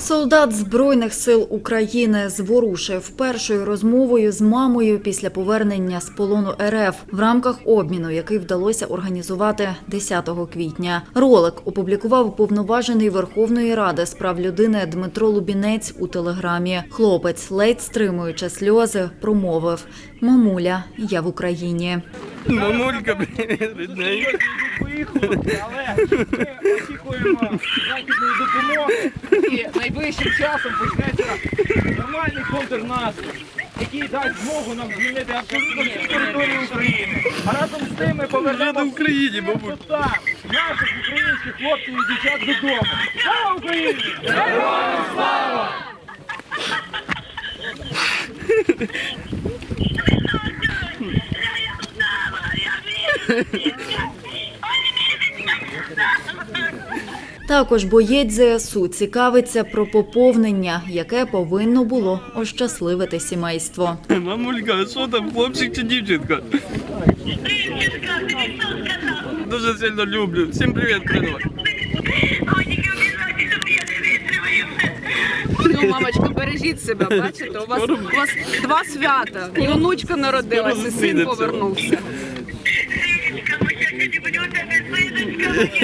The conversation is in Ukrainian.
Солдат Збройних сил України зворушив першою розмовою з мамою після повернення з полону РФ в рамках обміну, який вдалося організувати 10 квітня. Ролик опублікував уповноважений Верховної Ради з прав людини Дмитро Лубінець у телеграмі. Хлопець, ледь стримуючи сльози, промовив: Мамуля, я в Україні. Мамулька, привіт, рідненька. виїхали, але ми очікуємо західної допомоги і найближчим часом почнеться нормальний контрнаступ, який дасть змогу нам звільнити абсолютно всю територію України. А разом з тим ми повернемо на Україні, мабуть. наших українських хлопців і дівчат додому. Слава Україні! Героям слава! Також боєць ЗСУ цікавиться про поповнення, яке повинно було ощасливити сімейство. Мамулька, що там хлопчик чи дівчинка? Дівчинка. Дуже сильно люблю. Всім привіт, Кринова. Ну, мамочка, бережіть себе, бачите, у вас, у вас два свята. І онучка народилася, син повернувся. 50 minutos después,